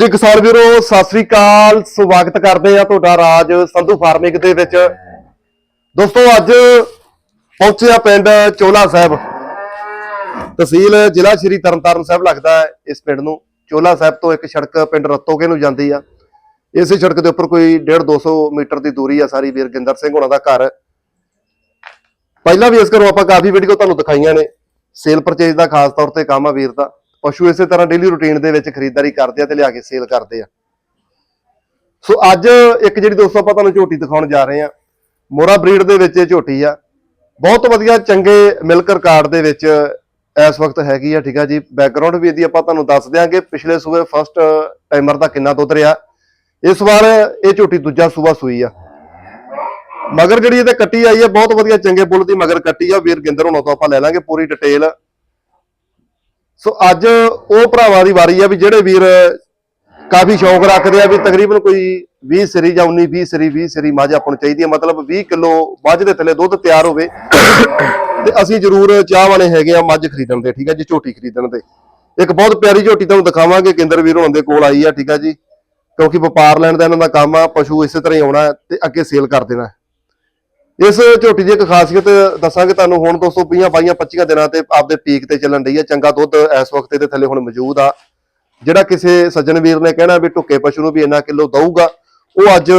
ਜੀ ਕਿਸਾਨ ਵੀਰੋ, ਸਤਿ ਸ੍ਰੀ ਅਕਾਲ। ਸਵਾਗਤ ਕਰਦੇ ਆ ਤੁਹਾਡਾ ਰਾਜ ਸੰਧੂ ਫਾਰਮਿੰਗ ਦੇ ਵਿੱਚ। ਦੋਸਤੋ, ਅੱਜ ਪਹੁੰਚਿਆ ਪਿੰਡ ਚੋਲਾ ਸਾਹਿਬ। ਤਹਿਸੀਲ ਜ਼ਿਲ੍ਹਾ ਸ਼੍ਰੀ ਤਰਨਤਾਰਨ ਸਾਹਿਬ ਲੱਗਦਾ ਹੈ ਇਸ ਪਿੰਡ ਨੂੰ। ਚੋਲਾ ਸਾਹਿਬ ਤੋਂ ਇੱਕ ਸੜਕ ਪਿੰਡ ਰਤੋਕੇ ਨੂੰ ਜਾਂਦੀ ਆ। ਇਸੇ ਸੜਕ ਦੇ ਉੱਪਰ ਕੋਈ 1.5 200 ਮੀਟਰ ਦੀ ਦੂਰੀ ਆ ਸਾਰੀ ਵੀਰ ਗਿੰਦਰ ਸਿੰਘ ਹੋਣਾ ਦਾ ਘਰ। ਪਹਿਲਾਂ ਵੀ ਇਸ ਘਰੋਂ ਆਪਾਂ ਕਾਫੀ ਵੀਡੀਓ ਤੁਹਾਨੂੰ ਦਿਖਾਈਆਂ ਨੇ। ਸੇਲ ਪਰਚੇਜ ਦਾ ਖਾਸ ਤੌਰ ਤੇ ਕੰਮ ਆ ਵੀਰ ਦਾ। ਪਸ਼ੂ ਇਸੇ ਤਰ੍ਹਾਂ ਡੇਲੀ ਰੁਟੀਨ ਦੇ ਵਿੱਚ ਖਰੀਦਦਾਰੀ ਕਰਦੇ ਆ ਤੇ ਲਿਆ ਕੇ ਸੇਲ ਕਰਦੇ ਆ। ਸੋ ਅੱਜ ਇੱਕ ਜਿਹੜੀ ਦੋਸਤੋ ਆਪਾਂ ਤੁਹਾਨੂੰ ਝੋਟੀ ਦਿਖਾਉਣ ਜਾ ਰਹੇ ਆ, ਮੋਰਾ ਬਰੀਡ ਦੇ ਵਿੱਚ ਇਹ ਝੋਟੀ ਆ। ਬਹੁਤ ਵਧੀਆ, ਚੰਗੇ ਮਿਲਕ ਰਿਕਾਰਡ ਦੇ ਵਿੱਚ ਇਸ ਵਕਤ ਹੈਗੀ ਆ, ਠੀਕ ਆ ਜੀ। ਬੈਕਗ੍ਰਾਉਂਡ ਵੀ ਇਹਦੀ ਆਪਾਂ ਤੁਹਾਨੂੰ ਦੱਸ ਦਿਆਂਗੇ। ਪਿਛਲੇ ਸੂਬੇ ਫਸਟ ਟਾਈਮਰ ਦਾ ਕਿੰਨਾ ਦੁੱਧ ਰਿਹਾ। ਇਸ ਵਾਰ ਇਹ ਝੋਟੀ ਦੂਜਾ ਸੂਬਾ ਸੂਈ ਆ। ਮਗਰ ਜਿਹੜੀ ਇਹਦੇ ਕੱਟੀ ਆਈ ਹੈ ਬਹੁਤ ਵਧੀਆ, ਚੰਗੇ ਬੁੱਲ ਦੀ ਮਗਰ ਕੱਟੀ ਆ। ਵੀਰ ਗਿੰਦਰ ਹੁਣੋਂ ਤੋਂ ਆਪਾਂ ਲੈ ਲਾਂਗੇ ਪੂਰੀ ਡਿਟੇਲ ਸੋ ਅੱਜ ਉਹ ਭਰਾਵਾਂ ਦੀ ਵਾਰੀ ਆ ਵੀ ਜਿਹੜੇ ਵੀਰ ਕਾਫੀ ਸ਼ੌਕ ਰੱਖਦੇ ਆ ਵੀ ਤਕਰੀਬਨ ਕੋਈ 20 ਸਰੀ ਜਾਂ 19 20 ਸਰੀ 20 ਸਰੀ ਮੱਝ ਆਪਾਂ ਨੂੰ ਚਾਹੀਦੀ ਹੈ ਮਤਲਬ 20 ਕਿਲੋ ਮੱਝ ਦੇ ਥੱਲੇ ਦੁੱਧ ਤਿਆਰ ਹੋਵੇ। ਤੇ ਅਸੀਂ ਜ਼ਰੂਰ ਚਾਹ ਵਾਲੇ ਹੈਗੇ ਆ ਮੱਝ ਖਰੀਦਣ ਦੇ, ਠੀਕ ਹੈ ਜੀ, ਝੋਟੀ ਖਰੀਦਣ ਦੇ। ਇੱਕ ਬਹੁਤ ਪਿਆਰੀ ਝੋਟੀ ਤੁਹਾਨੂੰ ਦਿਖਾਵਾਂਗੇ, ਕੇਂਦਰ ਵੀਰ ਹੋਣ ਦੇ ਕੋਲ ਆਈ ਆ, ਠੀਕ ਆ ਜੀ। ਕਿਉਂਕਿ ਵਪਾਰ ਲੈਣ ਦਾ ਇਹਨਾਂ ਦਾ ਕੰਮ ਆ, ਪਸ਼ੂ ਇਸੇ ਤਰ੍ਹਾਂ ਹੀ ਆਉਣਾ ਤੇ ਅੱਗੇ ਸੇਲ ਕਰ ਦੇਣਾ। ਇਸ ਝੋਟੀ ਦੀ ਇੱਕ ਖਾਸੀਅਤ ਦੱਸਾਂਗੇ ਤੁਹਾਨੂੰ ਹੁਣ 220 22 25 ਦਿਨਾਂ ਤੇ ਆਪਦੇ ਪੀਕ ਤੇ ਚੱਲਣ ਰਹੀ ਹੈ। ਚੰਗਾ ਦੁੱਧ ਇਸ ਵਕਤ ਇਹਦੇ ਥੱਲੇ ਹੁਣ ਮੌਜੂਦ ਆ। ਜਿਹੜਾ ਕਿਸੇ ਸੱਜਣ ਵੀਰ ਨੇ ਕਹਿਣਾ ਵੀ ਢੁੱਕੇ ਪਸ਼ੂ ਨੂੰ ਵੀ ਇੰਨਾ ਕਿਲੋ ਦਊਗਾ, ਉਹ ਅੱਜ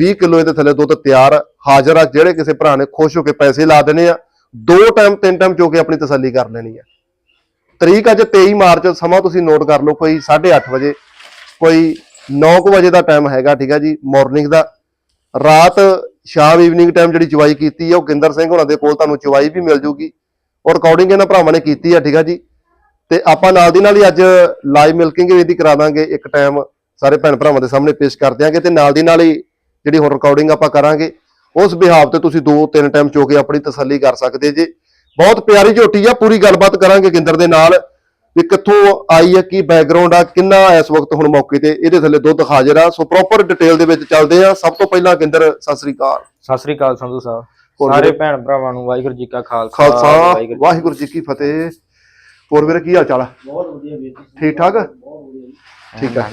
20 ਕਿਲੋ ਇਹਦੇ ਥੱਲੇ ਦੁੱਧ ਤਿਆਰ ਹਾਜ਼ਰ ਆ। ਜਿਹੜੇ ਕਿਸੇ ਭਰਾ ਨੇ ਖੁਸ਼ ਹੋ ਕੇ ਪੈਸੇ ਲਾ ਦੇਣੇ ਆ, ਦੋ ਟਾਈਮ, ਤਿੰਨ ਟਾਈਮ ਚੋ ਕੇ ਆਪਣੀ ਤਸੱਲੀ ਕਰ ਲੈਣੀ ਆ। ਤਰੀਕ ਅੱਜ 23 ਮਾਰਚ, ਸਮਾਂ ਤੁਸੀਂ ਨੋਟ ਕਰ ਲਓ, ਕੋਈ 8:30 ਵਜੇ, ਕੋਈ 9 ਵਜੇ ਦਾ ਟਾਈਮ ਹੈਗਾ, ਠੀਕ ਆ ਜੀ ਮਾਰਨਿੰਗ ਦਾ। ਰਾਤ ਸ਼ਾਮ ਈਵਨਿੰਗ ਟਾਈਮ ਜਿਹੜੀ ਚੁਵਾਈ ਕੀਤੀ ਆ, ਉਹ ਗਿੰਦਰ ਸਿੰਘ ਹੋਣਾ ਦੇ ਕੋਲ ਤੁਹਾਨੂੰ ਚੁਵਾਈ ਵੀ ਮਿਲ ਜੂਗੀ। ਔਰ ਰਿਕਾਰਡਿੰਗ ਇਹਨਾਂ ਭਰਾਵਾਂ ਨੇ ਕੀਤੀ ਆ, ਠੀਕ ਆ ਜੀ? ਤੇ ਆਪਾਂ ਨਾਲ ਦੀ ਨਾਲ ਹੀ ਅੱਜ ਲਾਈਵ ਮਿਲਕਿੰਗ ਇਹਦੀ ਕਰਾ ਦਾਂਗੇ, ਇੱਕ ਟਾਈਮ ਸਾਰੇ ਭੈਣ ਭਰਾਵਾਂ ਦੇ ਸਾਹਮਣੇ ਪੇਸ਼ ਕਰ ਦਿਆਂਗੇ ਤੇ ਨਾਲ ਦੀ ਨਾਲ ਹੀ ਜਿਹੜੀ ਹੁਣ ਰਿਕਾਰਡਿੰਗ ਆਪਾਂ ਕਰਾਂਗੇ, ਉਸ ਬਿਹਾਵ ਤੇ ਤੁਸੀਂ ਦੋ ਤਿੰਨ ਟਾਈਮ ਚੋ ਕੇ ਆਪਣੀ ਤਸੱਲੀ ਕਰ ਸਕਦੇ ਜੇ। ਬਹੁਤ ਪਿਆਰੀ ਝੋਟੀ ਆ, ਪੂਰੀ ਗੱਲਬਾਤ ਕਰਾਂਗੇ ਗਿੰਦਰ ਦੇ ਨਾਲ। ਵੀ ਕਿੱਥੋਂ ਆਈ ਹੈ ਕੀ ਬੈਕਗ੍ਰਾਉਂਡ ਆ ਕਿੰਨਾ ਇਸ ਵਕਤ ਹੁਣ ਮੌਕੇ ਤੇ ਇਹਦੇ ਥੱਲੇ ਦੁੱਧ ਹਾਜ਼ਰ ਆ। ਸੋ ਪ੍ਰੋਪਰ ਡਿਟੇਲ ਦੇ ਵਿੱਚ ਚੱਲਦੇ ਆ ਸਭ ਤੋਂ ਪਹਿਲਾਂ ਗਿੰਦਰ ਸਤਿ ਸ੍ਰੀ ਅਕਾਲ। ਸਤਿ ਸ੍ਰੀ ਅਕਾਲ ਸੰਧੂ ਸਾਹਿਬ। ਸਾਰੇ? ਭੈਣ ਭਰਾਵਾਂ ਨੂੰ ਵਾਹਿਗੁਰੂ ਜੀ ਕਾ ਖਾਲਸਾ ਖਾਲਸਾ ਵਾਹਿਗੁਰੂ ਜੀ ਕੀ ਫਤਿਹ। ਹੋਰ ਵੀਰੇ ਕੀ ਹਾਲ ਚਾਲ ਆ? ਬਹੁਤ ਵਧੀਆ ਵੀਰ ਜੀ। ਠੀਕ ਠਾਕ? ਜੀ। ਠੀਕ ਆ।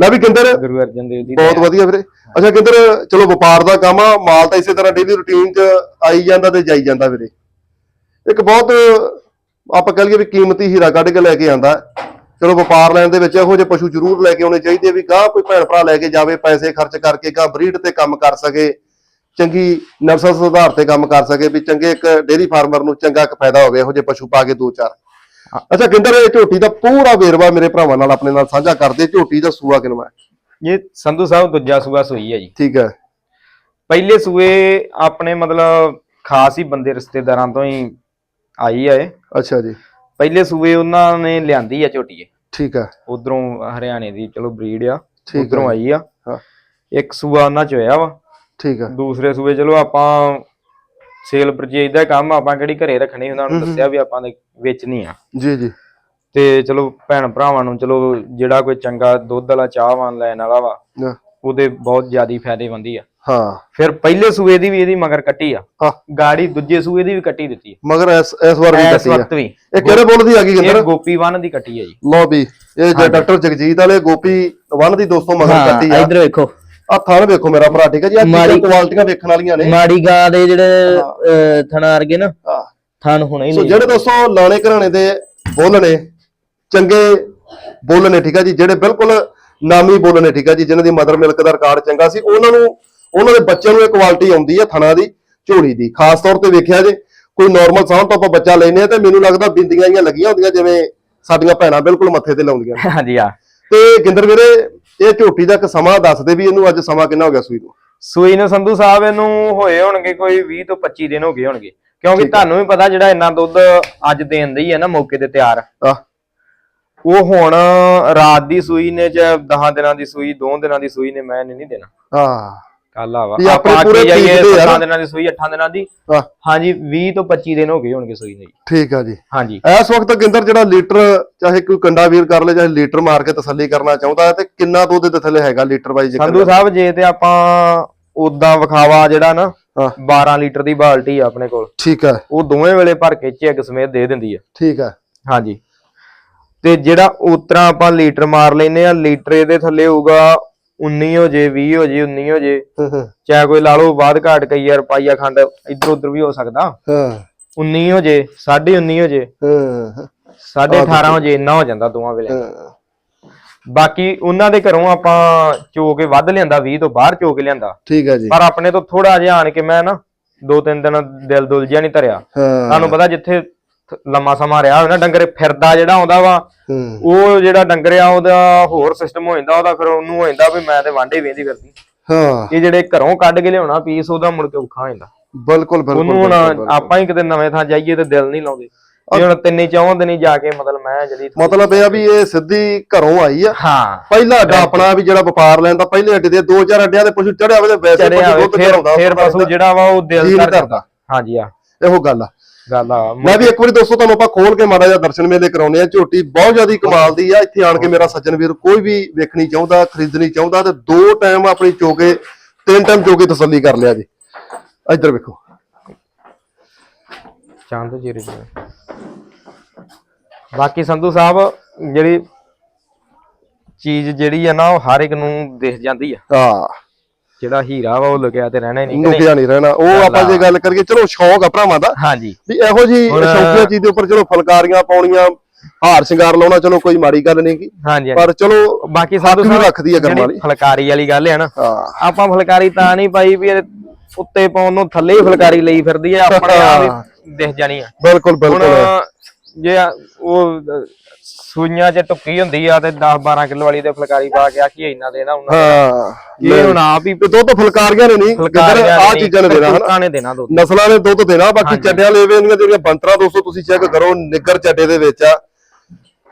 ਲੈ ਵੀ ਗਿੰਦਰ ਗੁਰੂ ਅਰਜਨ ਦੇਵ ਦੀ ਬਹੁਤ। ਵਧੀਆ ਵੀਰੇ। ਅੱਛਾ ਗਿੰਦਰ ਚਲੋ ਵਪਾਰ ਦਾ ਕੰਮ ਆ ਮਾਲ ਤਾਂ ਇਸੇ ਤਰ੍ਹਾਂ ਡੇਲੀ ਰੁਟੀਨ 'ਚ ਆਈ ਜਾਂਦਾ ਤੇ ਜਾਈ ਜਾਂਦਾ ਵੀਰੇ। ਇੱਕ ਬਹੁਤ ਆਪਾਂ ਕਹਿ ਲਈਏ ਵੀ ਕੀਮਤੀ ਹੀਰਾ ਕੱਢ ਕੇ ਲੈ ਕੇ ਆਂਦਾ। ਚਲੋ ਵਪਾਰ ਲੈਣ ਦੇ ਵਿੱਚ ਇਹੋ ਜਿਹੇ ਪਸ਼ੂ ਜ਼ਰੂਰ ਲੈ ਕੇ ਆਉਣੇ ਚਾਹੀਦੇ ਵੀ ਗਾਹ ਕੋਈ ਭੈਣ ਭਰਾ ਲੈ ਕੇ ਜਾਵੇ ਪੈਸੇ ਖਰਚ ਕਰਕੇ ਗਾਹ ਬਰੀਡ ਤੇ ਕੰਮ ਕਰ ਸਕੇ ਚੰਗੀ ਨਸਲ ਸੁਧਾਰ ਤੇ ਕੰਮ ਕਰ ਸਕੇ ਵੀ ਚੰਗੇ ਇੱਕ ਡੇਰੀ ਫਾਰਮਰ ਨੂੰ ਚੰਗਾ ਇੱਕ ਫਾਇਦਾ ਹੋਵੇ ਇਹੋ ਜਿਹੇ ਪਸ਼ੂ ਪਾ ਕੇ ਦੋ ਚਾਰ। ਅੱਛਾ ਗਿੰਦਰ ਇਹ ਝੋਟੀ ਦਾ ਪੂਰਾ ਵੇਰਵਾ ਮੇਰੇ ਭਰਾਵਾਂ ਨਾਲ ਆਪਣੇ ਨਾਲ ਸਾਂਝਾ ਕਰਦੇ ਝੋਟੀ ਦਾ ਸੂਆ ਕਿਨਵਾ ਇਹ ਸੰਧੂ ਸਾਹਿਬ ਦੂਜਾ ਸੂਆ ਸੋਈ ਹੈ ਜੀ। ਠੀਕ ਹੈ। ਪਹਿਲੇ ਸੂਏ ਆਪਣੇ ਮਤਲਬ ਖਾਸ ਹੀ ਬੰਦੇ ਰਿਸ਼ਤੇਦਾਰਾਂ ਤੋਂ ਹੀ ਆਈ ਇਹ। ਅੱਛਾ ਜੀ। ਪਹਿਲੇ ਸੂਏ ਉਹਨਾਂ ਨੇ ਲਿਆਂਦੀ ਆ ਝੋਟੀ ਠੀਕ ਹੈ ਉਧਰੋਂ ਹਰਿਆਣੇ ਦੀ ਚਲੋ ਬਰੀਡ ਆ ਠੀਕ ਉਧਰੋਂ ਆਈ ਆ। ਹਾਂ। ਇੱਕ ਸੂਆ ਉਹਨਾਂ ਚ ਹੋਇਆ ਵਾ। ਠੀਕ ਹੈ ਦੂਸਰੇ ਸੂਏ ਚਲੋ ਆਪਾਂ ਸੇਲ ਪਰਚੇਜ ਦਾ ਕੰਮ ਆਪਾਂ ਕਿਹੜੀ ਘਰੇ ਰੱਖਣੀ ਉਹਨਾਂ ਨੂੰ। ਦੱਸਿਆ ਵੀ ਆਪਾਂ ਨੇ ਵੇਚਣੀ ਆ। ਜੀ ਜੀ। ਤੇ ਚਲੋ ਭੈਣ ਭਰਾਵਾਂ ਨੂੰ ਚਲੋ ਜਿਹੜਾ ਕੋਈ ਚੰਗਾ ਦੁੱਧ ਵਾਲਾ ਚਾਹਵਾਨ ਲੈਣ ਵਾਲਾ ਵਾ ਉਹਦੇ ਬਹੁਤ ਜ਼ਿਆਦੀ ਫਾਇਦੇਮੰਦੀ ਆ। ਹਾਂ। ਫਿਰ ਪਹਿਲੇ ਸੂਏ ਦੀ ਵੀ ਇਹਦੀ ਮਗਰ ਕੱਟੀ ਆ। ਹਾਂ। ਗਾੜੀ ਦੂਜੇ ਸੂਏ ਦੀ ਵੀ ਕੱਟੀ ਦਿੱਤੀ ਮਗਰ ਇਸ ਇਸ ਵਾਰ ਵੀ ਇਸ ਕੱਟੀ ਆ। ਵਕਤ ਵੀ। ਇਹ ਕਿਹੜੇ ਬੋਲ ਦੀ ਆ ਗਈ ਇਹ ਗਿੰਦਰ ਗੋਪੀ ਵਨ ਦੀ ਕੱਟੀ ਆ ਜੀ। ਲੋ ਵੀ ਇਹ ਜੇ ਡਾਕਟਰ ਜਗਜੀਤ ਵਾਲੇ ਗੋਪੀ ਵਨ ਦੀ ਦੋਸਤੋ ਮਗਰ ਕੱਟੀ ਆ। ਇਧਰ ਵੇਖੋ। ਆ ਥਣ ਵੇਖੋ ਮੇਰਾ ਭਰਾ ਠੀਕ ਹੈ ਜੀ? ਆ ਮਾੜੀ- ਕੁਆਲਿਟੀਆਂ ਵੇਖਣ ਵਾਲੀਆਂ ਨੇ। ਮਾੜੀ ਗਾਂ ਦੇ ਜਿਹੜੇ ਅਹ, ਥਣਾ ਵਰਗੇ ਨਾ ਹਾਂ। ਥਣ ਹੁਣੇ ਹੀ ਸੋ ਨਹੀਂ ਜਿਹੜੇ ਦੋਸਤੋ ਲਾਣੇ ਘਰਾਣੇ ਦੇ ਬੁੱਲ ਨੇ ਚੰਗੇ ਬੁੱਲ ਨੇ ਠੀਕ ਹੈ ਜੀ? ਜਿਹੜੇ ਬਿਲਕੁਲ ਨਾਮੀ ਬੁੱਲ ਨੇ ਠੀਕ ਹੈ ਜੀ? ਜਿਨ੍ਹਾਂ ਦੀ ਮਦਰ ਮਿਲਕ ਦਾ ਰਿਕਾਰਡ ਚੰਗਾ ਸੀ ਉਹਨਾਂ ਨੂੰ ਉਹਨਾਂ ਦੇ ਬੱਚਿਆਂ ਨੂੰ ਇਹ ਕੁਆਲਿਟੀ ਆਉਂਦੀ ਹੈ ਥਣਾ ਦੀ ਝੋਲੀ ਦੀ। ਖਾਸ ਤੌਰ ਤੇ ਵੇਖਿਆ ਜੇ ਕੋਈ ਨਾਰਮਲ ਸਾਹ ਤੋਂ ਆਪਾਂ ਬੱਚਾ ਲੈਨੇ ਆ ਤੇ ਮੈਨੂੰ ਲੱਗਦਾ ਬਿੰਦੀਆਂ ਜੀਆਂ ਲੱਗੀਆਂ ਹੁੰਦੀਆਂ ਜਿਵੇਂ ਸਾਡੀਆਂ ਭੈਣਾਂ ਬਿਲਕੁਲ ਮੱਥੇ ਤੇ ਲਾਉਂਦੀਆਂ। ਹਾਂਜੀ ਆ ਤੇ ਗਿੰਦਰ ਵੀਰੇ ਇਹ ਝੋਟੀ ਦਾ ਇੱਕ ਸਮਾਂ ਦੱਸ ਦੇ ਵੀ ਇਹਨੂੰ ਅੱਜ ਸਮਾਂ ਕਿੰਨਾ ਹੋ ਗਿਆ ਸੂਈ ਨੂੰ? ਸੂਈ ਨੂੰ ਸੰਧੂ ਸਾਹਿਬ ਇਹਨੂੰ ਹੋਏ ਹੋਣਗੇ ਕੋਈ 20 ਤੋਂ 25 ਦਿਨ ਹੋ ਗਏ ਹੋਣਗੇ। ਕਿਉਂਕਿ। ਤੁਹਾਨੂੰ ਵੀ ਪਤਾ ਜਿਹੜਾ ਇੰਨਾ ਦੁੱਧ ਅੱਜ ਦੇਣ ਦੀ ਹੈ ਨਾ ਮੌਕੇ ਤੇ ਤਿਆਰ। ਉਹ ਹੁਣ ਰਾਤ ਦੀ ਸੂਈ ਨੇ ਜਾਂ 10 ਦਿਨਾਂ ਦੀ ਸੂਈ 2 ਦਿਨਾਂ ਦੀ ਸੂਈ ਨੇ ਮੈਂ ਨਹੀਂ ਦੇਣਾ। ਹਾਂ ਕੱਲ ਆਵਾ ਵੀ ਆਪਣੇ ਆਪਾਂ ਪੂਰੇ ਅੱਗੇ ਜਾਈਏ ਠੀਕ ਦੇ ਯਾਰ। 7 ਦਿਨਾਂ ਦੀ ਸੂਈ 8 ਦਿਨਾਂ ਦੀ। ਹਾਂ ਹਾਂਜੀ 20 ਤੋਂ 25 ਦਿਨ ਹੋ ਗਏ ਹੋਣਗੇ ਸੂਈ ਨੂੰ ਜੀ ਠੀਕ ਆ ਜੀ। ਹਾਂਜੀ। ਇਸ ਵਕਤ ਗਿੰਦਰ ਜਿਹੜਾ ਲੀਟਰ ਚਾਹੇ ਕੋਈ ਕੰਡਾ ਵੀਰ ਕਰ ਲੇ ਚਾਹੇ ਲੀਟਰ ਮਾਰ ਕੇ ਤਸੱਲੀ ਕਰਨਾ ਚਾਹੁੰਦਾ ਹੈ ਤੇ ਕਿੰਨਾ ਦੁੱਧ ਦੇ ਥੱਲੇ ਹੈਗਾ ਲੀਟਰ ਵਾਈਜ਼ ਸੰਧੂ ਸਾਹਿਬ ਜੇ ਤੇ ਆਪਾਂ ਉਦਾਂ ਵਿਖਾਵਾ ਜਿਹੜਾ ਨਾ ਹਾਂ। 12 ਲੀਟਰ ਦੀ ਬਾਲਟੀ ਆ ਆਪਣੇ ਕੋਲ ਠੀਕ ਹੈ ਉਹ ਦੋਵੇਂ ਵੇਲੇ ਭਰ ਕੇ ਸਮੇਤ ਦੇ ਦਿੰਦੀ ਆ। ਠੀਕ ਹੈ ਹਾਂਜੀ। ਤੇ ਜਿਹੜਾ ਉਤਰਾ ਆਪਾਂ ਲੀਟਰ ਮਾਰ ਲੈਨੇ ਆ ਲੀਟਰ ਇਹਦੇ ਥੱਲੇ ਹੋਊਗਾ 19 ਹੋ ਜੇ 20 ਹੋ ਜੇ 19 ਹੋ ਜੇ। ਚਾਹੇ ਕੋਈ ਲਾ ਲਓ ਬਾਅਦ ਘਾਟ ਕਈ ਯਾਰ ਪਾਈਆ ਖੰਡ ਇੱਧਰ ਉੱਧਰ ਵੀ ਹੋ ਸਕਦਾ। ਹਾਂ। 19 ਹੋ ਜੇ 19.5 ਹੋ ਜੇ ਹਾਂ 18.5 ਹੋ ਜੇ ਇੰਨਾ ਹੋ ਜਾਂਦਾ ਦੋਵਾਂ ਵੇਲੇ ਬਾਕੀ ਉਹਨਾਂ ਦੇ ਘਰੋਂ ਆਪਾਂ ਚੋ ਕੇ ਵੱਧ ਲਿਆਂਦਾ 20 ਤੋਂ ਬਾਹਰ ਚੋ ਕੇ ਲਿਆਂਦਾ। ਠੀਕ ਹੈ ਜੀ। ਪਰ ਆਪਣੇ ਤੋਂ ਥੋੜਾ ਜਿਹਾ ਆਣ ਕੇ ਮੈਂ ਨਾ ਦੋ ਤਿੰਨ ਦਿਨ ਦਿਲ ਦੁਲ ਜਿਹਾ ਨਹੀਂ ਧਰਿਆ। ਤੁਹਾਨੂੰ ਪਤਾ ਜਿੱਥੇ ਲੰਮਾ ਸਮਾਂ ਰਿਹਾ ਹੋਵੇ ਨਾ ਡੰਗਰ ਫਿਰਦਾ ਜਿਹੜਾ ਆਉਂਦਾ ਵਾ ਉਹ ਜਿਹੜਾ ਡੰਗਰ ਆ ਉਹਦਾ ਹੋਰ ਸਿਸਟਮ ਹੋ ਜਾਂਦਾ ਉਹਦਾ ਫਿਰ ਉਹਨੂੰ ਹੋ ਜਾਂਦਾ ਵੀ ਮੈਂ ਤੇ ਵਾਂਡੇ ਵੇਂਦੀ ਫਿਰਦੀ। ਹਾਂ। ਇਹ ਜਿਹੜੇ ਘਰੋਂ ਕੱਢ ਕੇ ਲਿਆਉਣਾ ਪੀਸ ਉਹਦਾ ਮੁੜ ਕੇ ਔਖਾ ਹੋ ਜਾਂਦਾ। ਬਿਲਕੁਲ ਬਿਲਕੁਲ ਉਹਨੂੰ। ਆਪਾਂ ਹੀ ਕਿਤੇ ਨਵੇਂ ਥਾਂ ਜਾਈਏ ਤੇ ਦਿਲ ਨਹੀਂ ਲਾਉਂਦੇ। ਇਹ ਹੁਣ ਤਿੰਨੇ ਚੌਂ ਦਿਨ ਹੀ ਜਾ ਕੇ ਮਤਲਬ ਮੈਂ ਜਿਹੜੀ ਮਤਲਬ ਇਹ ਆ ਵੀ ਇਹ ਸਿੱਧੀ ਘਰੋਂ ਆਈ ਆ। ਹਾਂ। ਪਹਿਲਾ ਅੱਡਾ ਆਪਣਾ ਵੀ ਜਿਹੜਾ ਵਪਾਰ ਲੈਣ ਦਾ ਪਹਿਲੇ ਅੱਡੇ ਦੇ 2000 ਅੱਡਿਆਂ ਦੇ ਪਸ਼ੂ ਚੜਿਆ ਹੋਵੇ ਤੇ ਵੈਸੇ ਪਸ਼ੂ ਦੁੱਧ ਚੜਾਉਂਦਾ ਫਿਰ ਪਸ਼ੂ ਜਿਹੜਾ ਵਾ ਉਹ ਦਿਲ। ਜਾਂਦਾ ਹਾਂਜੀ ਆ ਇਹੋ ਗੱਲ ਆ। ਗੱਲ ਆ। ਮੈਂ ਵੀ ਇੱਕ ਵਾਰੀ ਦੋਸਤੋ ਤੁਹਾਨੂੰ ਆਪਾਂ ਖੋਲ ਕੇ ਮਾੜਾ ਜਿਹਾ ਦਰਸ਼ਨ ਮੇਲੇ ਕਰਾਉਨੇ ਆ। ਝੋਟੀ ਬਹੁਤ ਜ਼ਿਆਦਾ ਕਮਾਲ ਦੀ ਆ। ਇੱਥੇ ਆਣ ਕੇ ਮੇਰਾ ਸੱਜਣ ਵੀਰ ਕੋਈ ਵੀ ਵੇਖਣੀ ਚਾਹੁੰਦਾ ਖਰੀਦਣੀ ਚਾਹੁੰਦਾ ਤੇ ਦੋ ਟਾਈਮ ਆਪਣੀ ਚੋਕੇ ਤਿੰਨ ਟਾਈਮ ਚੋਕੇ ਤਸੱਲੀ ਕਰ ਲਿਆ ਜੀ। ਇੱਧਰ ਵੇਖੋ। ਚੰਦ ਜੀਰੇ ਜੀ। ਬਾਕੀ ਸੰਧੂ ਸਾਹਿਬ ਜਿਹੜੀ ਚੀਜ਼ ਜਿਹੜੀ ਆ ਨਾ ਉਹ ਹਰ ਇੱਕ ਨੂੰ ਦਿਖ ਜਾਂਦੀ ਆ। ਹਾਂ। ਜਿਹੜਾ ਹੀਰਾ ਵਾ ਉਹ ਲੁਕਿਆ ਤੇ ਰਹਿਣਾ ਹੀ ਨਹੀਂ ਕਿ ਨਹੀਂ? ਰਹਿਣਾ। ਉਹ ਆਪਾਂ ਜੇ ਗੱਲ ਕਰੀਏ ਚਲੋ ਸ਼ੌਕ ਆ ਭਰਾਵਾਂ ਦਾ। ਹਾਂਜੀ। ਵੀ ਇਹੋ ਜੀ ਸ਼ੌਕੀਆ ਚੀਜ਼ ਦੇ ਉੱਪਰ ਚਲੋ ਫਲਕਾਰੀਆਂ ਪਾਉਣੀਆਂ ਹਾਰ ਸ਼ਿੰਗਾਰ ਲਾਉਣਾ ਚਲੋ ਕੋਈ ਮਾੜੀ ਗੱਲ ਨਹੀਂ ਕੀ। ਪਰ ਚਲੋ ਬਾਕੀ ਸੰਧੂ ਸਾਹਿਬ ਰੱਖਦੀ ਆ ਕਰਮ ਵਾਲੀ। ਫੁਲਕਾਰੀ ਵਾਲੀ ਗੱਲ ਹੈ ਨਾ ਹਾਂ। ਆਪਾਂ ਫੁਲਕਾਰੀ ਤਾਂ ਨਹੀਂ ਪਾਈ ਵੀ ਉੱਤੇ ਪਾਉਣ ਨੂੰ ਥੱਲੇ ਹੀ ਫੁਲਕਾਰੀ ਲਈ ਫਿਰਦੀ ਆ ਆਪਣੇ ਆਪ ਹੀ ਦਿਖ ਜਾਣੀ ਆ। ਬਿਲਕੁਲ ਬਿਲਕੁਲ। ਜੇ ਆ ਉਹ ਸੂਈਆਂ 'ਚ ਟੁੱਕੀ ਹੁੰਦੀ ਆ ਤੇ 10 12 ਕਿਲੋ ਵਾਲੀ ਤੇ ਫੁਲਕਾਰੀ ਪਾ ਕੇ ਆ ਕੀ ਇੰਨਾ ਦੇਣਾ ਉਹਨਾਂ ਹਾਂ ਇਹ ਹੁਣ ਆਪ ਹੀ ਦੁੱਧ ਫੁਲਕਾਰੀਆਂ ਨੇ ਨਹੀਂ ਫੁਲਕਾਰੀਆਂ ਆ ਚੀਜ਼ਾਂ ਨੇ ਦੇਣਾ ਹਨਾ? ਨੇ ਦੇਣਾ ਦੁੱਧ। ਨਸਲਾਂ ਨੇ ਦੁੱਧ ਦੇਣਾ ਬਾਕੀ ਚੱਡਿਆਂ ਲੇਵੇ ਦੀਆਂ ਜਿਹੜੀਆਂ ਬੰਤਰਾਂ ਦੋਸਤੋ ਤੁਸੀਂ ਚੈੱਕ ਕਰੋ ਨਿੱਗਰ ਚੱਡੇ ਦੇ ਵਿੱਚ ਆ।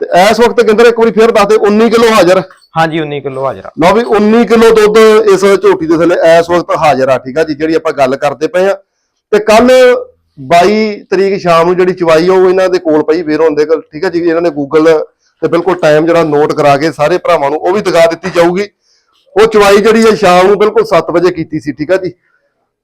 ਤੇ ਇਸ ਵਕਤ ਕਿੰਦਰ ਇੱਕ ਵਾਰੀ ਫੇਰ ਦੱਸ ਦੇ 19 ਕਿਲੋ ਹਾਜ਼ਰ। ਹਾਂਜੀ 19 ਕਿਲੋ ਹਾਜ਼ਰਾ ਲਓ ਵੀ 19 ਕਿਲੋ ਦੁੱਧ ਇਸ ਝੋਟੀ ਦੇ ਥੱਲੇ ਇਸ ਵਕਤ ਹਾਜ਼ਰ ਆ ਠੀਕ ਆ ਜੀ ਜਿਹੜੀ ਆਪਾਂ ਗੱਲ ਕਰਦੇ ਪਏ ਆ। ਤੇ ਕੱਲ 22 ਤਰੀਕ ਸ਼ਾਮ ਨੂੰ ਜਿਹੜੀ ਚਵਾਈ ਉਹ ਇਹਨਾਂ ਦੇ ਕੋਲ ਪਈ ਵੀਰ ਹੁੰਦੇ ਕੋਲ ਠੀਕ ਆ ਜੀ ਇਹਨਾਂ ਨੇ ਗੂਗਲ ਤੇ ਬਿਲਕੁਲ ਟਾਈਮ ਜਿਹੜਾ ਨੋਟ ਕਰਾ ਕੇ ਸਾਰੇ ਭਰਾਵਾਂ ਨੂੰ ਉਹ ਵੀ ਦਿਖਾ ਦਿੱਤੀ ਜਾਊਗੀ। ਉਹ ਚਵਾਈ ਜਿਹੜੀ ਹੈ ਸ਼ਾਮ ਨੂੰ ਬਿਲਕੁਲ 7 ਵਜੇ ਕੀਤੀ ਸੀ ਠੀਕ ਆ ਜੀ।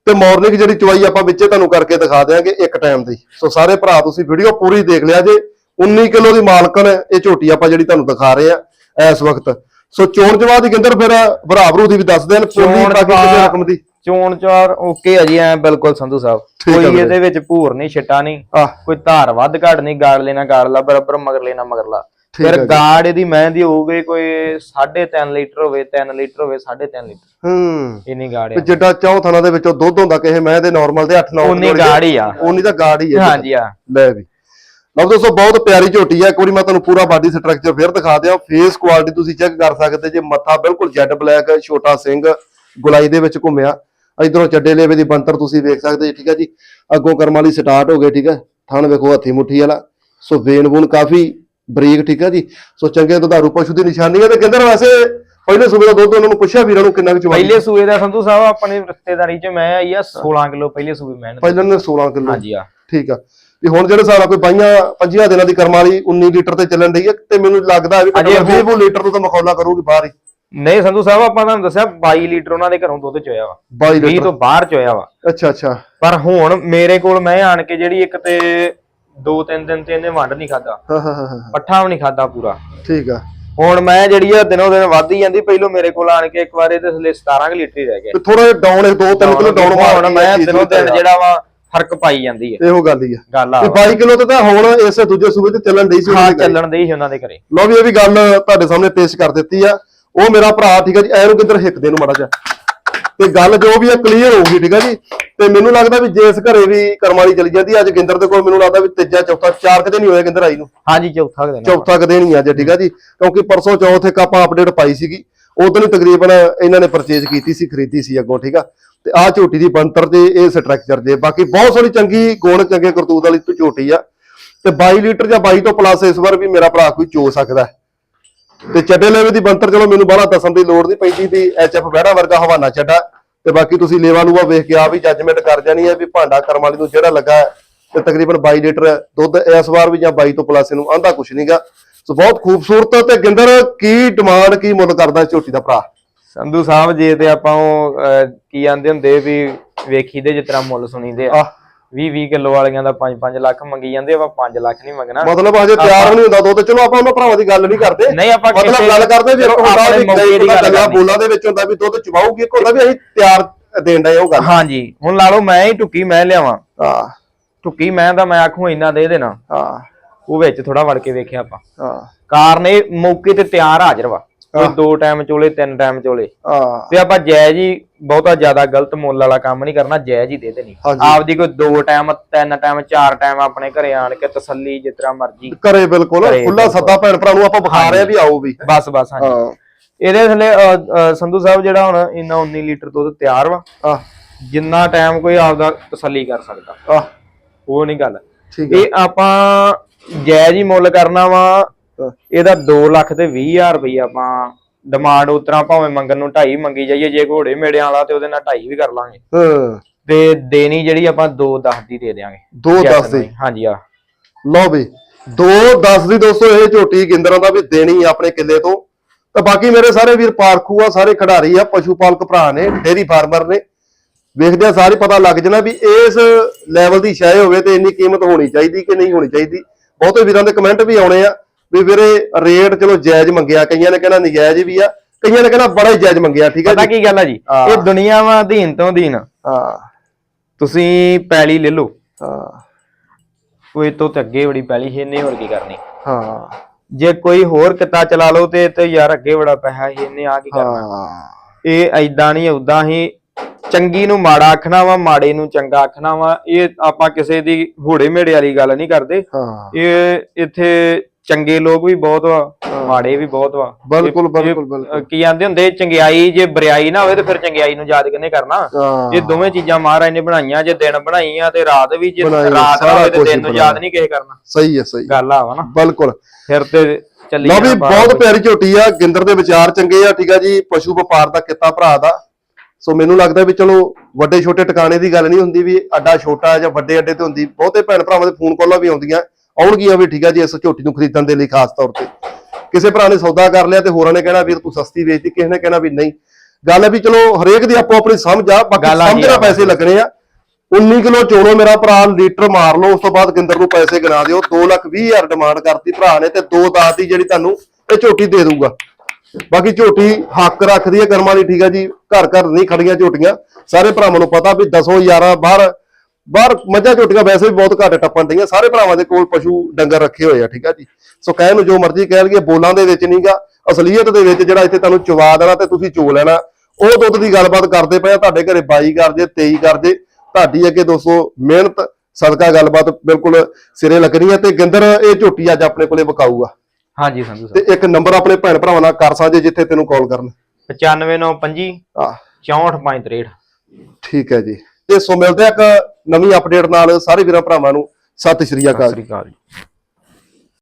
ਤੇ ਮਾਰਨਿੰਗ ਜਿਹੜੀ ਚਵਾਈ ਆਪਾਂ ਵਿੱਚੇ ਤੁਹਾਨੂੰ ਕਰਕੇ ਦਿਖਾ ਦਿਆਂਗੇ ਇੱਕ ਟਾਈਮ ਦੀ। ਸੋ ਸਾਰੇ ਭਰਾ ਤੁਸੀਂ ਵੀਡੀਓ ਪੂਰੀ ਦੇਖ ਲਿਆ ਜੇ। 19 ਕਿਲੋ ਦੀ ਮਾਲਕਨ ਇਹ ਝੋਟੀ ਆਪਾਂ ਜਿਹੜੀ ਤੁਹਾਨੂੰ ਦਿਖਾ ਰਹੇ ਆ ਇਸ ਵਕਤ। ਸੋ ਚੋਣ ਜਵਾਬ ਦੀ ਕਿੰਦਰ ਫਿਰ ਭਰਾ ਭਰੂ ਦੀ ਵੀ ਦੱਸ ਦੇਣ ਪੂਰੀ ਚੋਣ ਬਾਕੀ ਕਿਸੇ ਜਵਾਬ- ਰਕਮ ਦੀ। ਚੋਣ ਚਾਰ ਓਕੇ ਆ ਜੀ ਐ ਬਿਲਕੁਲ ਸੰਧੂ ਸਾਹਿਬ। ਆ ਕੋਈ। ਇਹਦੇ ਵਿੱਚ ਭੂਰ ਨਹੀਂ ਛਿੱਟਾ ਨਹੀਂ ਕੋਈ ਧਾਰ ਵੱਧ ਘੱਟ ਨਹੀਂ ਗਾੜ ਲੈਣਾ ਗਾੜ ਲਾ ਬਰਾਬਰ ਮਗਰ ਲੈਣਾ ਮਗਰ ਲਾ। ਫਿਰ ਆ। ਗਾੜ ਇਹਦੀ ਮੈਂ ਦੀ ਹੋਊਗੀ ਕੋਈ 3.5 ਲੀਟਰ ਹੋਵੇ 3 ਲੀਟਰ ਹੋਵੇ 3.5 ਲੀਟਰ। ਹੂੰ। ਇੰਨੀ ਗਾੜ ਆ। ਜਿੱਡਾ ਚੌ ਥਾਣਾ ਦੇ ਵਿੱਚੋਂ ਦੁੱਧ ਹੁੰਦਾ ਕਿਸੇ ਮੈਂ ਦੇ ਨਾਰਮਲ ਦੇ 8 9 ਉਨੀ ਗਾੜ ਹੀ ਆ। ਉਨੀ ਤਾਂ ਗਾੜ ਹੀ ਹੈ ਹਾਂਜੀ ਆ। ਲੈ ਵੀ। ਲਓ ਦੋਸਤੋ ਬਹੁਤ ਪਿਆਰੀ ਝੋਟੀ ਹੈ ਇੱਕ ਵਾਰੀ ਮੈਂ ਤੁਹਾਨੂੰ ਪੂਰਾ ਬਾਡੀ ਸਟਰਕਚਰ ਫੇਰ ਦਿਖਾ ਦਿਆਂ। ਫੇਸ ਕੁਆਲਿਟੀ ਤੁਸੀਂ ਚੈੱਕ ਕਰ ਸਕਦੇ ਜੇ। ਮੱਥਾ ਬਿਲਕੁਲ ਜੈਡ ਬਲੈਕ ਛੋਟਾ ਸਿੰਘ ਗੁਲਾਈ ਦੇ ਵਿੱਚ ਘੁੰਮਿਆ। ਇਧਰੋਂ ਚੱਡੇ ਲੇਵੇ ਦੀ ਬੰਤਰ ਤੁਸੀਂ ਵੇਖ ਸਕਦੇ ਜੀ ਠੀਕ ਹੈ ਜੀ। ਅੱਗੋਂ ਕਰਮ ਵਾਲੀ ਸਟਾਰਟ ਹੋ ਗਏ ਠੀਕ ਹੈ ਥਣ ਵੇਖੋ ਹੱਥੀ ਮੁੱਠੀ ਵਾਲਾ। ਸੋ ਵੇਨ ਵੂਨ ਕਾਫੀ ਬਰੀਕ ਠੀਕ ਹੈ ਜੀ। ਸੋ ਚੰਗੇ ਦੁਧਾਰੂ ਪਸ਼ੂ ਦੀ ਨਿਸ਼ਾਨੀ ਹੈ ਤੇ ਕਹਿੰਦੇ ਵੈਸੇ ਪਹਿਲੇ ਸੂਬੇ ਦਾ ਦੁੱਧ ਉਹਨਾਂ ਨੂੰ ਪੁੱਛਿਆ ਵੀਰਾਂ ਨੂੰ ਕਿੰਨਾ ਕੁ ਚਵਾਈ ਪਹਿਲੇ ਸੂਏ ਦਾ ਸੰਧੂ ਸਾਹਿਬ ਆਪਣੇ ਰਿਸ਼ਤੇਦਾਰੀ ਚ ਮੈਂ ਆਈ ਆ 16 ਕਿਲੋ ਪਹਿਲੇ ਸੂਏ ਮੈਂ ਪਹਿਲਾਂ ਨੇ 16 ਕਿਲੋ। ਹਾਂਜੀ ਆ ਠੀਕ ਆ। ਵੀ ਹੁਣ ਜਿਹੜੇ ਸਾਰਾ ਕੋਈ ਬਾਈਆਂ ਪੰਜੀਆਂ ਦਿਨਾਂ ਦੀ ਕਰਮ ਵਾਲੀ 19 ਲੀਟਰ ਤੇ ਚੱਲਣ ਡਈ ਹੈ ਤੇ ਮੈਨੂੰ ਲੱਗਦਾ ਹੈ ਵੀ ਅਜੇ ਘੱਟੋ 20 ਲੀਟਰ ਤੋਂ ਤਾਂ ਮਖੌਲਾ ਕਰੂਗੀ ਬਾਹਰ ਹੀ। ਨਹੀਂ ਸੰਧੂ ਸਾਹਿਬ ਆਪਾਂ ਤੁਹਾਨੂੰ ਦੱਸਿਆ 22 ਲੀਟਰ ਉਹਨਾਂ ਦੇ ਘਰੋਂ ਦੁੱਧ ਚੋਇਆ ਵਾ। 22 20 ਲੀਟਰ ਤੋਂ ਬਾਹਰ ਚੋਇਆ ਵਾ। ਅੱਛਾ ਅੱਛਾ। ਪਰ ਹੁਣ ਮੇਰੇ ਕੋਲ ਮੈਂ ਆਣ ਕੇ ਜਿਹੜੀ ਇੱਕ ਤੇ ਦੋ ਤਿੰਨ ਦਿਨ ਤੇ ਇਹਨੇ ਵੰਡ ਨਹੀਂ ਖਾਦਾ ਹਾਂ ਹਾਂ ਹਾਂ ਪੱਠਾ ਵੀ ਨਹੀਂ ਖਾਦਾ ਪੂਰਾ। ਠੀਕ ਆ। ਹੁਣ ਮੈਂ ਜਿਹੜੀ ਆ ਦਿਨੋਂ ਦਿਨ ਵੱਧਦੀ ਜਾਂਦੀ ਪਹਿਲੋਂ ਮੇਰੇ ਕੋਲ ਆਣ ਕੇ ਇੱਕ ਵਾਰ ਇਹਦੇ ਥੱਲੇ 17 ਕੁ ਲੀਟਰ ਹੀ ਰਹਿ ਗਿਆ ਤੇ ਥੋੜਾ ਜਿਹਾ ਡਾਊਨ 2 3 ਕਿਲੋ ਡਾਊਨ ਮਾਰ ਹੁਣ ਮੈਂ ਦਿਨੋਂ ਦਿਨ ਜਿਹੜਾ ਵਾ ਫ਼ਰਕ ਪਾਈ ਜਾਂਦੀ ਹੈ ਇਹੋ ਗੱਲ ਹੀ ਆ। ਗੱਲ ਆ। ਤੇ 22 ਕਿਲੋ ਤੇ ਤਾਂ ਹੁਣ ਇਸੇ ਦੂਜੇ ਸੂਬੇ ਤੇ ਚੱਲਣ ਡਈ ਸੀ ਹਾਂ। ਚੱਲਣ ਦੇ ਹੀ ਉਹਨਾਂ ਦੇ ਘਰੇ। ਲਓ ਵੀ ਇਹ ਵੀ ਗੱਲ ਤੁਹਾਡੇ ਸਾਹਮਣੇ ਪੇਸ਼ ਕਰ ਦਿੱਤੀ ਆ। ਉਹ ਮੇਰਾ ਭਰਾ ਠੀਕ ਆ ਜੀ ਐਨੂੰ ਕਿੱਧਰ ਹਿੱਕ ਦੇ ਨੂੰ ਮਾੜਾ ਜਿਹਾ। ਤੇ ਗੱਲ ਜੋ ਵੀ ਆ ਕਲੀਅਰ ਹੋਊਗੀ ਠੀਕ ਆ ਜੀ। ਤੇ ਮੈਨੂੰ ਲੱਗਦਾ ਵੀ ਜੇ ਇਸ ਘਰੇ ਵੀ ਕਰਮ ਵਾਲੀ ਚਲੀ ਜਾਂਦੀ ਅੱਜ ਗਿੰਦਰ ਦੇ ਕੋਲ ਮੈਨੂੰ ਲੱਗਦਾ ਵੀ ਤੀਜਾ ਚੌਥਾ ਚਾਰ ਕਦੇ ਨਹੀਂ ਹੋਇਆ ਗਿੰਦਰ ਆਈ ਨੂੰ। ਹਾਂਜੀ ਚੌਥਾ ਕੁ ਦਿਨ ਆ। ਚੌਥਾ ਕਦੇ ਨਹੀਂ ਅੱਜ ਠੀਕ ਆ ਜੀ। ਕਿਉਂਕਿ ਪਰਸੋਂ ਚੌਥ ਇੱਕ ਆਪਾਂ ਅਪਡੇਟ ਪਾਈ ਸੀਗੀ। ਉਦੋਂ ਹੀ ਤਕਰੀਬਨ ਇਹਨਾਂ ਨੇ ਪਰਚੇਜ਼ ਕੀਤੀ ਸੀ ਖਰੀਦੀ ਸੀ ਅੱਗੋਂ ਠੀਕ ਆ। ਤੇ ਆਹ ਝੋਟੀ ਦੀ ਬੰਤਰ ਤੇ ਇਹ ਸਟਰਕਚਰ ਜੇ। ਬਾਕੀ ਬਹੁਤ ਸੋਹਣੀ ਚੰਗੀ ਗੁਣ ਚੰਗੇ ਕਰਤੂਤ ਵਾਲੀ ਝੋਟੀ ਆ। ਤੇ 22 ਲੀਟਰ ਜਾਂ 22 ਤੋਂ ਪਲੱਸ ਇਸ ਵਾਰ ਵੀ ਮੇਰਾ ਭਰਾ ਕੋਈ ਚੋ ਸਕਦਾ। ਹੈ। ਤੇ ਚੱਡੇ ਲੈਵੇ ਦੀ ਬੰਤਰ ਚਲੋ ਮੈਨੂੰ ਬੜਾ ਦੱਸਣ ਦੀ ਲੋੜ ਨਹੀਂ ਪੈਂਦੀ ਵੀ ਐਚਐਫ ਬਹਿਰਾ ਵਰਗਾ ਹਵਾਨਾ ਚੱਡਾ ਤੇ ਬਾਕੀ ਤੁਸੀਂ ਲੇਵਾ ਲੂਆ ਵੇਖ ਕੇ ਆ ਵੀ ਜੱਜਮੈਂਟ ਕਰ ਜਾਣੀ ਹੈ ਵੀ ਭਾਂਡਾ ਕਰਮ ਵਾਲੀ ਨੂੰ ਜਿਹੜਾ ਲੱਗਾ ਤੇ ਤਕਰੀਬਨ 22 ਲੀਟਰ ਦੁੱਧ ਇਸ ਵਾਰ ਵੀ ਜਾਂ 22 ਤੋਂ ਪਲੱਸ ਇਹਨੂੰ ਆਂਦਾ ਕੁਛ ਨਹੀਂਗਾ ਸੋ ਬਹੁਤ ਖੂਬਸੂਰਤ ਤੇ ਗਿੰਦਰ ਕੀ ਡਿਮਾਂਡ ਕੀ ਮੁੱਲ ਕਰਦਾ ਝੋਟੀ ਦਾ ਭਰਾ? ਸੰਧੂ ਸਾਹਿਬ ਜੇ ਤੇ ਆਪਾਂ ਉਹ ਕੀ ਆਂਦੇ ਹੁੰਦੇ ਵੀ ਵੇਖੀ ਦੇ ਤਰ੍ਹਾਂ ਮੁੱਲ ਸੁਣੀਦੇ ਆ। 20 20 ਕਿਲੋ ਵਾਲੀਆਂ ਦਾ 5 5 ਲੱਖ ਮੰਗੀ ਜਾਂਦੇ ਆਪਾਂ 5 ਲੱਖ ਨਹੀਂ ਮੰਗਣਾ। ਮਤਲਬ ਹਜੇ ਤਿਆਰ ਨਹੀਂ ਹੁੰਦਾ ਦੁੱਧ ਚਲੋ ਆਪਾਂ ਉਹਨਾਂ ਭਰਾਵਾਂ ਦੀ ਗੱਲ ਨਹੀਂ ਕਰਦੇ। ਨਹੀਂ ਆਪਾਂ ਮਤਲਬ ਗੱਲ ਕਰਦੇ ਵੀ ਇੱਕ ਹੁੰਦਾ ਵੀ ਮੌਕੇ ਦੀ ਗੱਲ। ਬੋਲਾਂ ਦੇ ਵਿੱਚ ਹੁੰਦਾ ਵੀ ਦੁੱਧ ਚਵਾਉਗੀ ਇੱਕ ਹੁੰਦਾ ਵੀ ਅਸੀਂ ਤਿਆਰ ਦੇਣ ਦਾ ਉਹ ਗੱਲ। ਹਾਂਜੀ ਹੁਣ ਲਾ ਲਓ ਮੈਂ ਹੀ ਟੁੱਕੀ ਮੈਂ ਲਿਆਵਾਂ। ਹਾਂ। ਟੁੱਕੀ ਮੈਂ ਤਾਂ ਮੈਂ ਆਖੂ ਇੰਨਾ ਦੇ ਦੇਣਾ। ਹਾਂ। ਉਹ ਵਿੱਚ ਥੋੜਾ ਵੜ ਕੇ ਵੇਖਿਆ ਆਪਾਂ। ਹਾਂ। ਕਾਰਨ ਇਹ ਮੌਕੇ ਤੇ ਤਿਆਰ ਹਾਜ਼ਰ ਵਾ। ਕੋਈ ਦੋ ਟਾਈਮ ਚੋਲੇ ਤਿੰਨ ਟਾਈਮ ਚੋਲੇ। ਹਾਂ। ਤੇ ਆਪਾਂ ਜਾਇਜ਼ ਹੀ ਬਹੁਤਾ ਜ਼ਿਆਦਾ ਗਲਤ ਮੁੱਲ ਵਾਲਾ ਕੰਮ ਨਹੀਂ ਕਰਨਾ ਜਾਇਜ਼ ਹੀ ਦੇ ਦੇਣੀ। ਆਪਦੀ ਕੋਈ ਦੋ ਟਾਈਮ ਤਿੰਨ ਟਾਈਮ ਚਾਰ ਟਾਈਮ ਆਪਣੇ ਘਰੇ ਆਣ ਕੇ ਤਸੱਲੀ ਜਿਸ ਤਰ੍ਹਾਂ ਮਰਜ਼ੀ ਘਰੇ ਬਿਲਕੁਲ ਖੁੱਲਾ ਸੱਦਾ ਭੈਣ ਭਰਾ ਨੂੰ ਆਪਾਂ ਵਿਖਾ ਰਹੇ ਆ ਵੀ ਆਓ ਵੀ। ਬਸ ਬਸ ਹਾਂਜੀ। ਹਾਂ। ਇਹਦੇ ਥੱਲੇ ਸੰਧੂ ਸਾਹਿਬ ਜਿਹੜਾ ਹੁਣ ਇੰਨਾ 19 ਲੀਟਰ ਦੁੱਧ ਤਿਆਰ ਵਾ ਜਿੰਨਾ ਟਾਈਮ ਕੋਈ ਆਪਦਾ ਤਸੱਲੀ ਕਰ ਸਕਦਾ। ਉਹ ਨਹੀਂ ਗੱਲ। ਇਹ ਆਪਾਂ ਜਾਇਜ਼ ਹੀ ਮੁੱਲ ਕਰਨਾ ਵਾ। ਇਹਦਾ 2 ਲੱਖ ਤੇ 20000 ਰੁਪਏ ਆਪਾਂ ਡਿਮਾਂਡ ਉਤਰਾ ਭਾਵੇਂ ਮੰਗਣ ਨੂੰ 2.5 ਮੰਗੀ ਜਾਈਏ ਜੇ ਘੋੜੇ ਮੇੜਿਆਂ ਵਾਲਾ ਤੇ ਉਹਦੇ ਨਾਲ 2.5 ਵੀ ਕਰ ਲਾਂਗੇ। ਹਾਂ। ਤੇ ਦੇਣੀ ਜਿਹੜੀ ਆਪਾਂ 2 10 ਦੀ ਦੇ ਦੇਾਂਗੇ ਦੋ ਦਸ ਦੀ? ਹਾਂਜੀ ਆ ਲਓ ਵੀ 2 10 ਦੀ ਦੋਸਤੋ ਇਹ ਝੋਟੀ ਗਿੰਦਰਾਂ ਦਾ ਵੀ ਦੇਣੀ ਆਪਣੇ ਕਿੱਲੇ ਤੋਂ। ਤਾਂ ਬਾਕੀ ਮੇਰੇ ਸਾਰੇ ਵੀਰ ਪਾਰਖੂ ਆ ਸਾਰੇ ਖਿਡਾਰੀ ਆ ਪਸ਼ੂ ਪਾਲਕ ਭਰਾ ਨੇ ਡੇਰੀ ਫਾਰਮਰ ਨੇ। ਵੇਖਦੇ ਆ ਸਾਰੇ ਪਤਾ ਲੱਗ ਜਾਣਾ ਵੀ ਇਸ ਲੈਵਲ ਦੀ ਸ਼ੈ ਹੋਵੇ ਤੇ ਇੰਨੀ ਕੀਮਤ ਹੋਣੀ ਚਾਹੀਦੀ ਕਿ ਨਹੀਂ ਹੋਣੀ ਚਾਹੀਦੀ। ਬਹੁਤੇ ਵੀਰਾਂ ਦੇ ਕਮੈਂਟ ਵੀ ਆਉਣੇ ਆ। ਵੀ ਵੀਰੇ ਰੇਟ ਚਲੋ ਜਾਇਜ਼ ਮੰਗਿਆ ਕਈਆਂ ਨੇ ਕਹਿਣਾ ਨਜਾਇਜ਼ ਵੀ ਆ ਕਈਆਂ ਨੇ ਕਹਿਣਾ ਬੜਾ ਹੀ ਜਾਇਜ਼ ਮੰਗਿਆ ਠੀਕ ਹੈ ਪਤਾ ਜੀ? ਕੀ ਗੱਲ ਆ ਜੀ? ਹਾਂ। ਇਹ ਦੁਨੀਆ ਵਾ ਅਧੀਨ ਤੋਂ ਅਧੀਨ ਹਾਂ। ਤੁਸੀਂ ਪੈਲੀ ਲੈ ਲਓ। ਹਾਂ। ਕੋਈ ਤੋਂ ਤੇ ਅੱਗੇ ਬੜੀ ਪੈਲੀ ਇਹਨੇ ਹੋਰ ਕੀ ਕਰਨੀ? ਹਾਂ। ਜੇ ਕੋਈ ਹੋਰ ਕਿੱਤਾ ਚਲਾ ਲਓ ਤੇ ਤੇ ਯਾਰ ਅੱਗੇ ਬੜਾ ਪੈਸਾ ਇਹਨੇ ਆ ਕੀ ਕਰਨਾ? ਹਾਂ। ਇਹ ਐਦਾਂ ਨਹੀਂ ਉਦਾਂ ਹੀ ਚੰਗੀ ਨੂੰ ਮਾੜਾ ਆਖਣਾ ਵਾ ਮਾੜੇ ਨੂੰ ਚੰਗਾ ਆਖਣਾ ਵਾ ਇਹ ਆਪਾਂ ਕਿਸੇ ਦੀ ਘੋੜੇ ਮੇੜੇ ਵਾਲੀ ਗੱਲ ਨਹੀਂ ਕਰਦੇ। ਹਾਂ। ਇਹ ਇੱਥੇ ਚੰਗੇ ਲੋਕ ਵੀ ਬਹੁਤ ਵਾ ਮਾੜੇ ਵੀ ਬਹੁਤ ਵਾ। ਬਿਲਕੁਲ ਬਿਲਕੁਲ ਕੀ ਆਂਦੇ ਹੁੰਦੇ ਚੰਗਿਆਈ ਜੇ ਬਰਿਆਈ ਨਾ ਹੋਵੇ ਤੇ ਫਿਰ ਚੰਗਿਆਈ ਨੂੰ ਯਾਦ ਕਿੰਨੇ ਕਰਨਾ? ਇਹ ਦੋਵੇਂ ਚੀਜ਼ਾਂ ਮਹਾਰਾਜ ਨੇ ਬਣਾਈਆਂ ਜੇ ਦਿਨ ਬਣਾਈਆਂ ਤੇ ਰਾਤ ਵੀ ਜੇ ਰਾਤ ਹੋਵੇ ਤੇ ਦਿਨ ਨੂੰ। ਯਾਦ ਨਹੀਂ ਕਿਸੇ ਕਰਨਾ। ਸਹੀ ਹੈ ਸਹੀ। ਗੱਲ ਆ ਵਾ ਨਾ। ਬਿਲਕੁਲ। ਫਿਰ ਤੇ ਚੱਲੀ ਲਓ ਵੀ। ਬਹੁਤ ਪਿਆਰੀ ਝੋਟੀ ਆ ਗਿੰਦਰ ਦੇ ਵਿਚਾਰ ਚੰਗੇ ਆ ਠੀਕ ਆ ਜੀ। ਪਸ਼ੂ ਵਪਾਰ ਦਾ ਕਿੱਤਾ ਭਰਾ ਦਾ। ਸੋ ਮੈਨੂੰ ਲੱਗਦਾ ਵੀ ਚਲੋ ਵੱਡੇ ਛੋਟੇ ਟਿਕਾਣੇ ਦੀ ਗੱਲ ਨਹੀਂ ਹੁੰਦੀ ਵੀ ਅੱਡਾ ਛੋਟਾ ਜਾਂ ਵੱਡੇ ਅੱਡੇ ਤੇ ਹੁੰਦੀ। ਬਹੁਤੇ ਭੈਣ ਭਰਾਵਾਂ ਦੇ ਫੋਨ ਕਾਲਾਂ ਵੀ ਆਉਂਦੀਆਂ। ਆਉਣਗੀਆਂ ਵੀ ਠੀਕ ਆ ਜੀ ਇਸ ਝੋਟੀ ਨੂੰ ਖਰੀਦਣ ਦੇ ਲਈ ਖਾਸ ਤੌਰ ਤੇ। ਕਿਸੇ ਭਰਾ ਨੇ ਸੌਦਾ ਕਰ ਲਿਆ ਤੇ ਹੋਰਾਂ ਨੇ ਕਹਿਣਾ ਵੀਰ ਤੂੰ ਸਸਤੀ ਵੇਚਦੀ ਕਿਸੇ ਨੇ ਕਹਿਣਾ ਵੀ ਨਹੀਂ। ਗੱਲ ਹੈ ਵੀ ਚਲੋ ਹਰੇਕ ਦੀ ਆਪੋ ਆਪਣੀ ਸਮਝ ਆ ਬਾਕੀ ਗੱਲ ਆ ਜੀ, ਸਮਝ ਨਾਲ ਆ। ਪੈਸੇ ਲੱਗਣੇ ਆ। 19 ਕਿਲੋ ਚੋਣੋ ਮੇਰਾ ਭਰਾ ਲੀਟਰ ਮਾਰ ਲਓ ਉਸ ਤੋਂ ਬਾਅਦ ਗਿੰਦਰ ਨੂੰ ਪੈਸੇ ਗਿਣਾ ਦਿਓ। 2 ਲੱਖ 20 ਹਜ਼ਾਰ ਡਿਮਾਂਡ ਕਰਤੀ ਭਰਾ ਨੇ ਤੇ 2 ਦਾਤ ਦੀ ਜਿਹੜੀ ਤੁਹਾਨੂੰ ਇਹ ਝੋਟੀ ਦੇ ਦੂਗਾ ਬਾਕੀ ਝੋਟੀ ਹੱਕ ਰੱਖਦੀ ਹੈ ਕਰਮਾਂ ਦੀ ਠੀਕ ਹੈ ਜੀ। ਘਰ ਘਰ ਨਹੀਂ ਖੜੀਆਂ ਝੋਟੀਆਂ। ਸਾਰੇ ਭਰਾਵਾਂ ਨੂੰ ਪਤਾ ਵੀ 10 11 ਬਾਹਰ ਬਾਹਰ ਮੱਝਾਂ ਝੋਟੀਆਂ ਵੈਸੇ ਵੀ ਬਹੁਤ ਘੱਟ ਟੱਪਣ ਦੀਆਂ ਸਾਰੇ ਭਰਾਵਾਂ ਦੇ ਕੋਲ ਪਸ਼ੂ ਡੰਗਰ ਰੱਖੇ ਹੋਏ ਆ ਠੀਕ ਹੈ ਜੀ? ਸੋ ਕਹਿਣ ਨੂੰ ਜੋ ਮਰਜ਼ੀ ਕਹਿ ਲਈਏ ਬੋਲਾਂ ਦੇ ਵਿੱਚ ਨਹੀਂਗਾ ਅਸਲੀਅਤ ਦੇ ਵਿੱਚ ਜਿਹੜਾ ਇੱਥੇ ਤੁਹਾਨੂੰ ਚਵਾ ਦੇਣਾ ਤੇ ਤੁਸੀਂ ਚੋ ਲੈਣਾ ਉਹ ਦੁੱਧ ਦੀ ਗੱਲਬਾਤ ਕਰਦੇ ਪਏ ਆ ਤੁਹਾਡੇ ਘਰੇ 22 ਕਰ ਜੇ 23 ਕਰ ਜੇ ਤੁਹਾਡੀ ਅੱਗੇ ਦੋਸਤੋ ਮਿਹਨਤ ਸਦਕਾ ਗੱਲਬਾਤ ਬਿਲਕੁਲ ਸਿਰੇ ਲੱਗਣੀ ਹੈ ਤੇ ਗਿੰਦਰ ਇਹ ਝੋਟੀ ਅੱਜ ਆਪਣੇ ਕੋਲੇ ਵਿਕਾਊਗਾ ਹਾਂਜੀ ਸੰਧੂ ਤੇ ਇੱਕ ਨੰਬਰ ਆਪਣੇ ਭੈਣ ਭਰਾਵਾਂ ਨਾਲ ਕਰ ਸਕਦੇ ਜਿੱਥੇ ਤੈਨੂੰ ਕਾਲ ਕਰਨ। ਸਾਹਿਬ 95925 ਆ 6465 ਠੀਕ ਹੈ ਜੀ। ਤੇ ਸੋ ਮਿਲਦੇ ਆ ਇੱਕ ਨਵੀਂ ਅਪਡੇਟ ਨਾਲ ਸਾਰੇ ਵੀਰਾਂ ਭਰਾਵਾਂ ਨੂੰ ਸਤਿ ਸ਼੍ਰੀ ਸਤਿ ਅਕਾਲ ਸ੍ਰੀ ਅਕਾਲ ਜੀ।